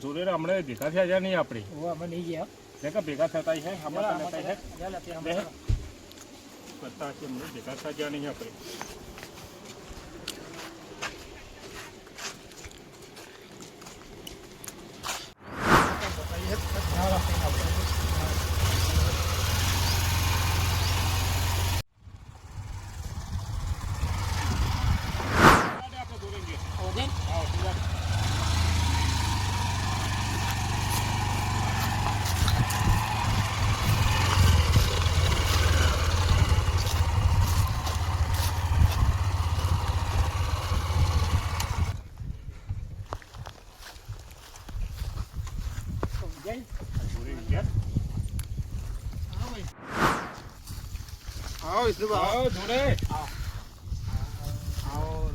જોડે હમણાં ભેગા થયા છે નહીં આપણે? ઓ અમે નહીં ગયા. દેખા ભેગા થતા છે હમણાં થતા છે ચાલ અત્યારે બે. હમણાં. કરતા છે હમણાં ભેગા થયા નહીં આપણે. આવો આવો, જોડે. આવો?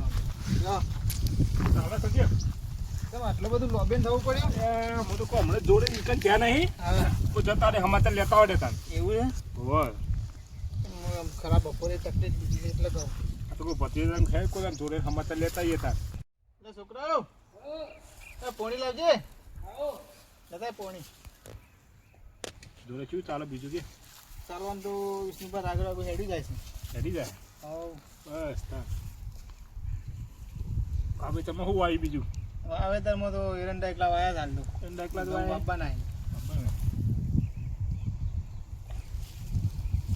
આટલું બધું લોબીન થવું પડ્યું હું તો કહું, હમણાં જોડે નીકળ નહીં તો જતા રે સમાચાર લેતા આવડે તાન એવું હોય છે હું ખરાબ બપોરે તકલીફ બીજી એટલે કહું આ તો કોઈ ભત્રીજાને ખાય કોઈ જોડે સમાચાર લેતા આવીએ તાન છોકરાઓ પોણી લાવજે લેતા પોણી જોડે શું ચાલે બીજું કે? ચાલવાનું તો વિષ્ણુભાઈ આગળ આગળ હેડી જાય છે. હેડી જાય? હાવ. બસ હવે તમે શું આવી બીજું? વાવેતરમાં તો એરંડા એકલા વાયા હાલ તો. એંડા એકલા તો બાપા નાય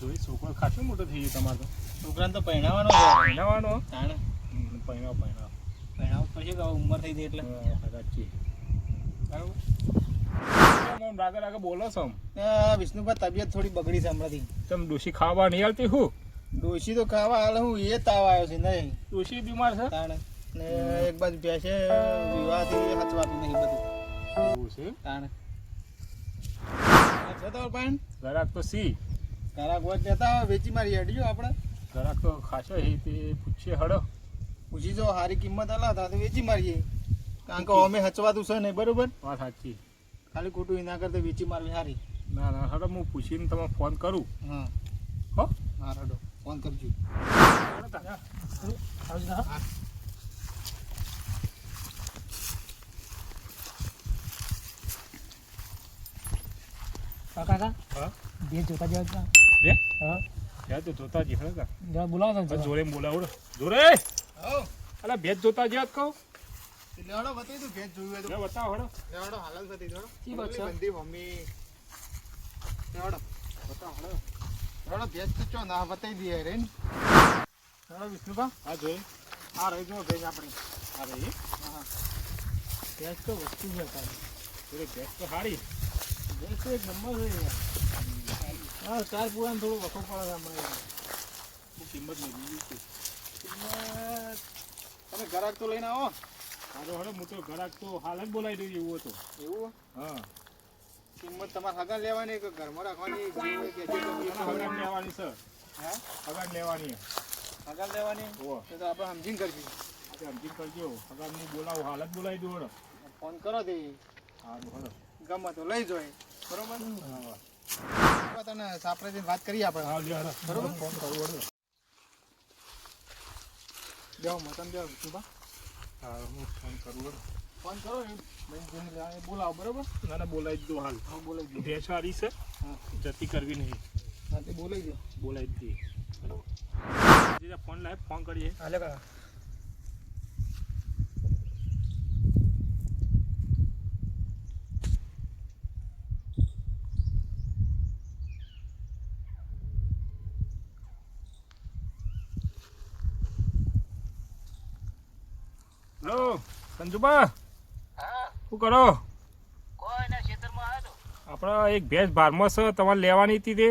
જોઈ છોકરો ખાસો મોટો થઈ ગયો તમારો છોકરાને તો પહેણાવાનો પહેણાવાનો? તાણે. પહેણાવ પહેણાવ. પહેણાવ હવે ઉંમર થઈ ગઈ એટલે. સાચી. બરાબર? રાગે રાગે બોલો છો વિષ્ણુભાઈ તબિયત થોડી બગડી છે હમણાંથી. તમે ડોશી ખાવા નહીં આવતી હું? ડોશી તો ખાવા હાલ હું એ તાવ આવ્યો છે નહીં. ડોશી બીમાર છે? તાણે. ને એક બાજુ બેસે વિવાહથી હચવાતું નહીં બધું. એવું છે? તાણે. જતા પણ ગરાક તો સી. ઘરાક વોટ જતા હોય વેચી મારી હેડ્યો આપણે. ગરાક તો ખાસો એ તે પૂછીએ હડો પૂછી જો સારી કિંમત અલા તો વેચી મારીએ. કારણ કે અમે હચવાતું છે નહીં બરોબર? વાત સાચી. ખાલી ખોટું એના કરતા વેચી મારવી સારી ના ના હડો હું પૂછીને તમે ફોન કરું. હા. હો? હા રડો ફોન કરજો. હડો કાકા હા? બે જોતા જવા. બે? હા. તો જોતા જી હડો જરા બોલાવો જરા. જોડે બોલાવડો જોડે! હો અલા ભેજ જોતા જ્યાં કહું. લેવડો બતાવી દઉં ભેજ જોયું હોય તો. લે બતાવો હડો લેવડો હાલત બતાવી દો શી છે? બંધી મમ્મી. લેવડો બતાવો હડો લેવડો ભેજ તો ચો ના બતાવી દઈએ રે લેવડો વિષ્ણુભા. હા જોઈ. હા રહી જો ભેજ આપણી. હા રહી. હા. ભેંસ તો વસ્તુ છે તારી. ભેજ તો સારી ભેંસ તો એક નંબર છે યાર. હા ચાર થોડું વખો પડે બહુ કિંમત નહીં બીજું કિંમત? તમે ઘરાક તો લઈને આવો. હા તો હડો હું તો ગરાક તો હાલ જ બોલાવી દઉં એવું હતો. એવું? હા. કિંમત તમારે હગા લેવાની કે ઘરમાં રાખવાની? એ લેવાની છે હા? હગા લેવાની. હગા લેવાની? તો આપણે સમજીને કરશું આપણે સમજી કરજો. હગાડ હું બોલાવું હાલ જ બોલાવી દઉં હડો ફોન કરો દે સારું હડો ગમે તો લઈ જોય. બરોબર? હા તને સાપરે જઈને વાત કરીએ આપણે. હા લે હડો બરોબર. ફોન કરું હડો જાઓ મતન જાઓ સુભા. હા હું? ફોન કરું ફોન કરો એ બોલાવો બરાબર? ના ના બોલાવી દઉં હાલ. હા બોલાવી દો. ભેંસ સારી છે. જતી કરવી નહીં. હા તે બોલાવી દો. બોલાવી દઈએ. બરાબર. ફોન લાવ ફોન કરીએ. હાલે કાકા હેલો સંજુબા શું કરો? આપણે એક ભેંસ ભારમાં છે તમારે લેવાની હતી તે?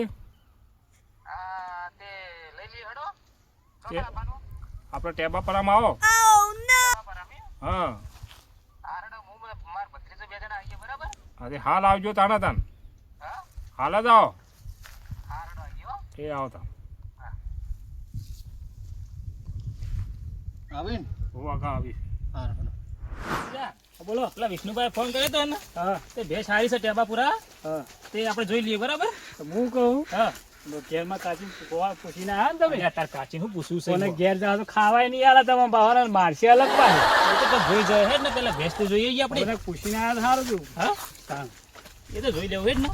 તે- આપણે ટેબા પરામાં આવો. હા? હા. હાલ આવજો તાના તાન. હાલ જ આવો. એ આવો તા આવીને? હું આગા આવી હા, બોલો. એટલે વિષ્ણુભાઈ ફોન કર્યો હતો ને હા. તે ભેંસ સારી છે ટેબાપુરા હા. તે આપણે જોઈ લઈએ બરાબર? હું કહું? હા. ઘેરમાં કાચી ગોવા પૂછીને ને તમે? તાર કાચી હું પૂછું છે? કોને ઘેર જાવ તો ખાવાય નહીં આલા તમે બાવાના મારશે અલગ પાસે તો જોઈ જાય હે ને પેલા ભેસ તો જોઈએ આપણે. કોને પૂછીને આયા સારું છું હા. એ તો જોઈ લેવું હે ને.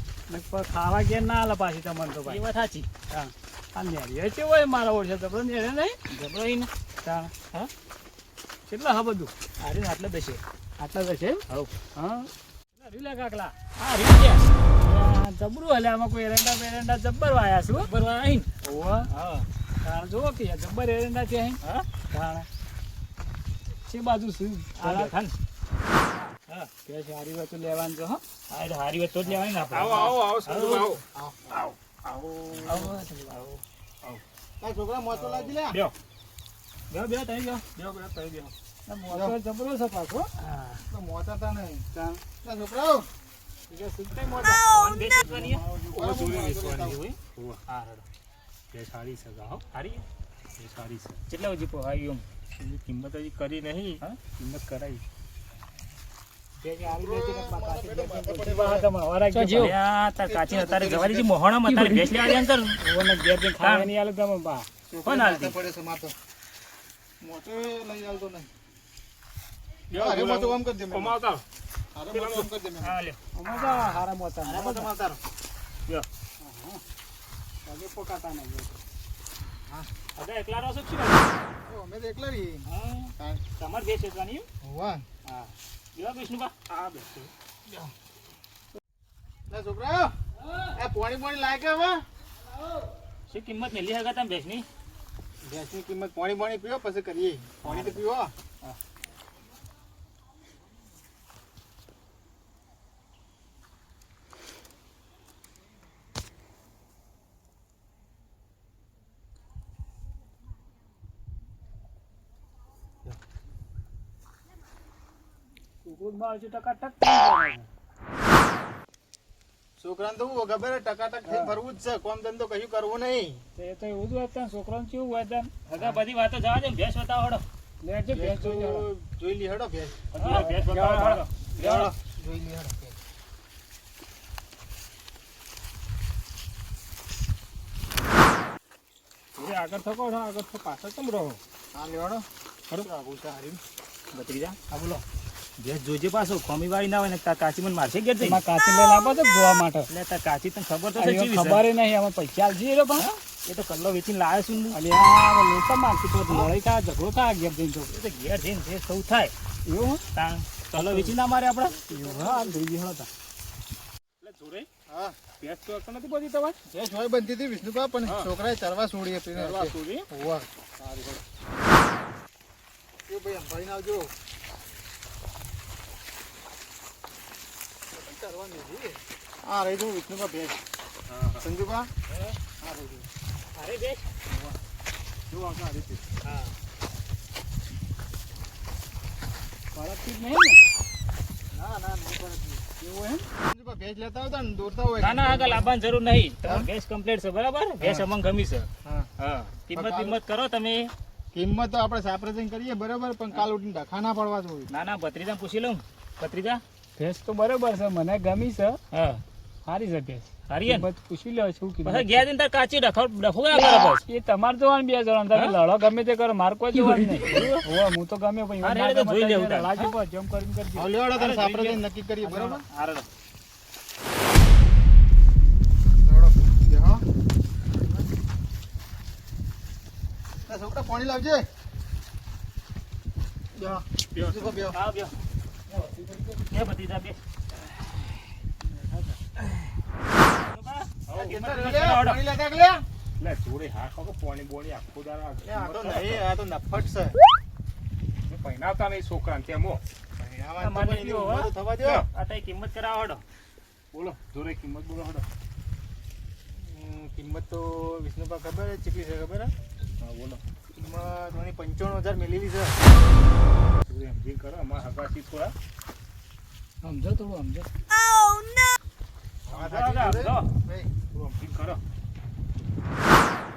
ખાવા ઘેર ના આલે પાછી તમને તો એ ભાઈ વાત સાચી. હા. આ નેરિયો છે હોય મારા ઓળખે તો પણ નેરે નહીં જબરો ને. હા? કેટલા હા બધું? ને આટલે દશે આટલા દશે હવ. હા. રીલા કાકલા? હા રીત જબરું હલે આમાં કોઈ એરંડા બેરંડા જબ્બર વાયા છું હો. બરોબર આઈ ઓવા હા. તાણ જુઓ કે જબ્બર એરંડા છે અહીં હા? તાણ. છે બાજુ શું? આલા બેઠા ને હા. કે સારી વાત લેવાનું છે હો. હારી વાત જ લેવાય આપણે. આવો આવો આવો સંજુ આવો. આવો. આવો. આવો. આ છોકરા લે. બેહો બે બેહો ગયો. બેહો જબરો છે પાછો. હા. તો તા નહીં. છોકરાઓ બીજા હોય. હા બે સારી છે ગાહો સારી બે સારી છે કેટલા એમ કિંમત હજી કરી નહીં હા કિંમત કરાઈ બે જે બેચી કાચી અત્યારે જવા દીધી મોહણામાં તારે ભેંસ લેવા જાય ને તાર. ઓને ઘેર જઈને ખાવા નહીં આલે તમે બા કોણ હાલતી? પડે છે મોટો લઈ આવતો નહીં અરે. મોટો આમ કરી દે મેં. કોમાં આવતા મોટો આમ કરી દે મેં. હા, લ્યો. અમે હારા મોટા અરે મોટો આમ યો. પગે પોકાતા નહીં હવે એકલા રહો છો કે ઓ, અમે તો એકલા રહીએ. હા, તમાર વેચવાની એમ? હોવા. હા. બેહો, વિષ્ણુભા. આ બેસો. લે છોકરાઓ, એ પોણી પોણી લાગે હવે શું કિંમત મેલી હગા તમે ભેંસની? ભેંસની કિંમત પોણી પોણી પીવો પછી કરીએ પોણી તો પીવો કુકુર બાળશું ટકા ટક થઈ જાય. છોકરાને તો હું ખબર ટકાટક ફરવું જ છે. કોમ ધંધો કશું કરવું નહીં. એ તો એવું જ છોકરાને કેવું હગા બધી વાતો જવા દે ભેંસ બતાવો હડો. લેજો ભેંસ જોઈ લી. હેડો ભેંસ. ભેંસ બતાવો હડો. જોઈ લી હેડો આગળ થકો છો આગળ પાછળ કેમ રહો? હા લેવાડો. ખરું આવું છે હારી. ભત્રીજા, આ બોલો. ભેંસ જોજે પાછો ખોમી વાળી ના હોય ને કાચી મને મારશે ઘેર જઈ કાચી લઈને આપો છો જોવા માટે. એટલે તાર કાચી તને ખબર તો છે. ખબર નહીં અમે પૈસા આલજી એ પણ એ તો કલ્લો વેચીને લાવ્યો છું. અરે આ લોચા મારતી તો લડાઈ કા ઝઘડો કા ઘેર જઈને તો. એ તો ઘેર જઈને જે સૌ થાય. એવું? તાણ કલ્લો વેચી ના મારે આપણે એવું હા ધોઈ હતા. એટલે જોરે હા. ભેંસ તો અકલ નથી બધી તમારે? ભેંસ હોય બનતી હતી વિષ્ણુભા પણ છોકરાએ ચરવા છોડી હતી. કરવા સુધી હોવા. એ ભાઈ અંભાઈને આવજો. હા રહી વિષ્ણુભા ભેજ સંજુભા? હા? રહી જવું અરે ભેંસ. જો આવશે આ રીતે હા. ફરકથી જ નહીં ને? ના ના નહીં પડે એવું એમ? સંજુભા લેતા આવતા ને દોરતા હોય. ના ના આગળ લાવવાની જરૂર નહીં. ભેંસ કમ્પ્લીટ છે બરાબર? ભેજ અમને ગમી છે. હા. હા. કિંમત કિંમત કરો તમે. કિંમત તો આપણે સાપ્રસંગ કરીએ બરાબર પણ કાલ ઉઠીને ડખા ના પડવા જોઈએ. ના ના ભત્રીજા પૂછી લઉં. ભત્રીજા? ભેંસ તો બરોબર છે મને ગમી છે. હા. સારી છે ભેંસ સારી હે પૂછી લો શું પછી કિંમત ગયા દિન તાર કાચી ડખો ડખો ગયા કરે બસ એ તમાર જોવાનું બે જણ તમે લડો ગમે તે કરો માર કોઈ જોવાનું નહીં. હો હું તો ગમે પણ મારે તો જોઈ લેવું તાર. લાજી પર જમ કરીને કરજો. હવે લેવાડો તમે સાપરે સાપ્રસંગ નક્કી કરીએ બરોબર? છોકરા પાણી લાવજે. બે બે આ કેટલા લે? પાણી લેતા કે લે? લે જોડે હા ખબર પાણી બોણી આખું દાડા આ તો નહીં, આ તો નફ્ફટ છે. પહેનાવતા નહીં છોકરાને તેમો આમાં તો મને પણ એની કયો, ઉંમર તો થવા દો. આ તઈ કિંમત કરાવો હડો બોલો જોડે કિંમત બોલો હડો કિંમત તો વિષ્ણુભા ખબર છે છે ખબર હે? બોલો કિંમત પંચાણું હજાર મેલેલી છે જોડે સમજી કરો અમારા હગાસી થોડા. સમજો થોડું સમજો. છે કરો.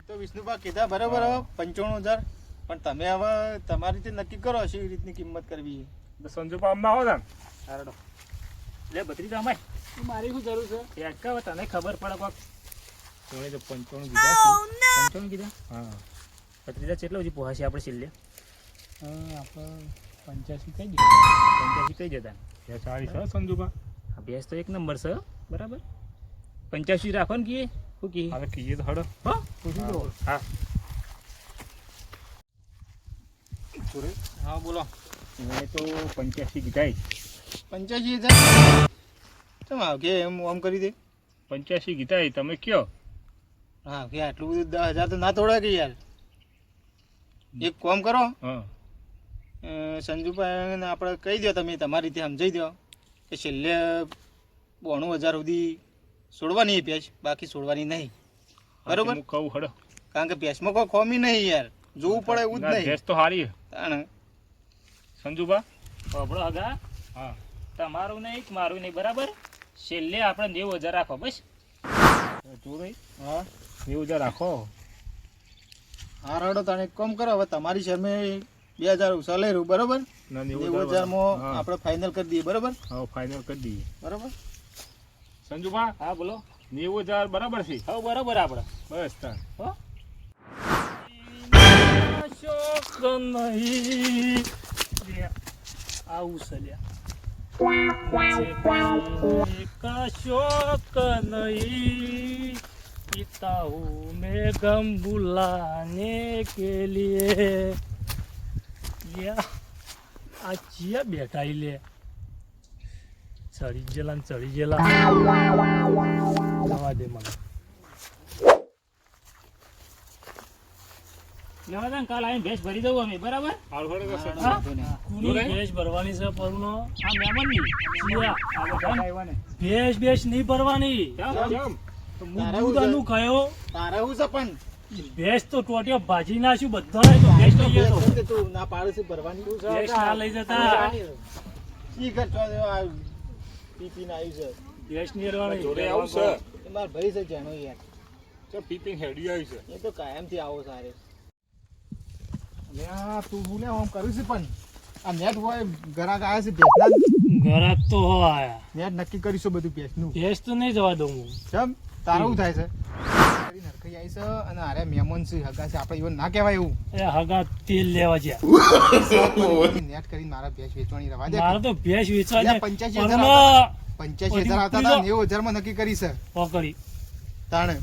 તો વિષ્ણુભા કીધા બરાબર હવે પંચાણું હજાર. પણ તમે હવે તમારી રીતે નક્કી કરો શી રીતની કિંમત કરવી તો સંજુપા અમ્મા આવો ને સારડો લે બત્રી અમાય મારી શું જરૂર છે? એક હવે તને ખબર પડે કોક. તમે તો પંચાણું કીધા છે. પંચાણું કીધા? હા. બત્રીજા કેટલા સુધી પહોંચશે આપણે છેલ્લે. આપણે પંચ્યાસી થઈ દઈએ પંચ્યાસી થઈ જતા. બે ચાળીસ હો સંજુભા ભેંસ તો એક નંબર છે બરાબર? પંચ્યાસી રાખો ને કીએ. શું કીએ? હવે કીએ તો હડો હો દો હા હા. બોલો. મેં તો પંચ્યાસી કીધા પંચ્યાસી હજાર? તમે આવ કે એમ આમ કરી દે. પંચ્યાસી કીધા તમે કયો? હા કે આટલું બધું દસ હજાર તો ના તોડાય કે યાર? એક કોમ કરો. હા. સંજુભાઈને આપણે કહી દો તમે તમારી રીતે સમજાઈ દો કે છેલ્લે બોણું હજાર સુધી છોડવાની એ ભેંસ બાકી છોડવાની નહીં. બરોબર? કહું હડો કારણ કે ભેંસમાં કોઈ ખોમી નહીં યાર. જોવું પડે એવું જ નહીં. ભેંસ તો સારી છે. તાણે. સંજુબા આપણો હગા હા. તમારું નહીં મારું નહીં બરાબર? છેલ્લે આપણે નેવું હજાર રાખો બસ. જોડે હા. નેવું હજાર રાખો. હા રડો તને એક કામ કરો હવે તમારી સામે બે હજાર ઉછાલેરું બરોબર? નેવું હજારમાં આપણે ફાઇનલ કરી દઈએ બરોબર? હા ફાઇનલ કરી દઈએ. બરોબર? સંજુભા? હા બોલો. નેવું હજાર બરાબર છે? હા બરાબર આપણે. બસ તાર. હો? આવું સલ્યા શોક નહીં પીતા હું મેં ગમ ભૂલાને કે લીએ. આ ચિયા બેઠા લે. ચડી ગયેલા ને ચડી ગયેલા. જવા દે મને. લેવા કાલ આવીને ભેંસ ભરી દઉં અમે બરાબર? હા? કુની ભેંસ ભરવાની છે પરુનો? આ મહેમાનની ચિયા ભેંસ ભેંસ નહીં ભરવાની. તારે હું કયો તારે શું છે પણ? ભેંસ તો ટોટિયો ભાજી નાખ્યું બધા તો ભેંસ લઈ જતો તું. ના પાડે છે ભરવાની ભેંસ ના લઈ જતા. ઘર ચો આ પી પીને આવ્યું છે. ભેંસની અડવાની. જોડે આવું છે. માર ભાઈ છે જેનો યાર. ચો પીપિંગ હેડી આવી છે. એ તો કાયમથી આવો સારે. આ તું હું ને આમ કરું છું પણ આ નેટ હોય ગરાક આવ્યા છે ભેંસના. ઘરાક તો હોય નેટ નક્કી કરીશું બધું ભેંસનું. ભેંસ તો નહીં જવા દઉં હું. કેમ તારું શું થાય છે? કરી નરખાઈ આવી છે અને આરે મહેમાન છે હગા છે. આપણે એવું ના કહેવાય એવું. એ હગા તેલ લેવા જ્યાં. નેટ કરીને મારા ભેંસ વેચવાની રવા દે. મારે તો ભેંસ વેચવા લે, છે 85,000 પરુનો પંચ્યાસી હજાર આવતા હતા નેવું હજારમાં નક્કી કરી છે. પકડી. તાણે.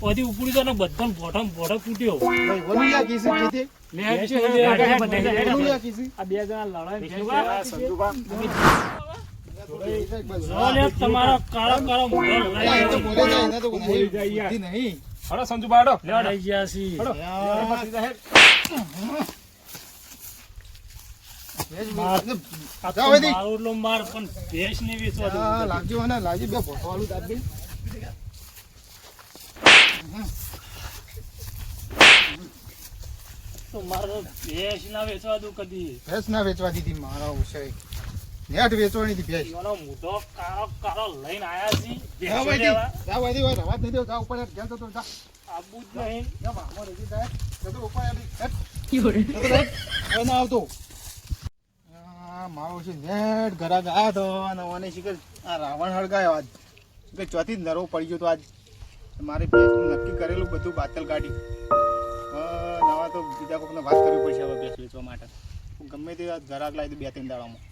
પછી ઉપડી તો બધા ભોઠા ફોટો તૂટ્યો ભાઈ ઓલું લ્યા કીધું બે જણા લડાઈ તમારો કાળો કાળો નહીં. હડો ગયા છી માર- પણ ભેંસ વેચવા દઉં લાગજો અને લાગજો બે ભોસવાળું દાબ તો મારો ભેંસ ના વેચવા દઉં કદી. ભેંસ ના વેચવા દીધી મારા ઉછે નેટ વેચવાની હતી ભેંસ એનો મોઢો કાળો કાળો લઈને આયા છી જા ભાઈ અહીંથી, ભાઈ, રવા જ નહીં દેવો. જા ઉપર ધ્યાન જતો જા. આબુ જ નહીં જા, ભાગમાં રહી જાય. તો ઉપર. હેઠ. જતો હેઠ. હવે ના આવતો આ મારો છે નેટ ઘરા ગયા તો અને ઓને શીખર આ રાવણ હળગાયો આજ કે ચોથી જ નરવો પડી ગયો તો આજ મારે ભેંસનું નક્કી કરેલું બધું બાતલ કાઢી નવા તો બીજા કોકને વાત કરવી પડશે હવે ભેંસ વેચવા માટે ગમે તે ઘરાક લાવી દઉં બે ત્રણ દાડામાં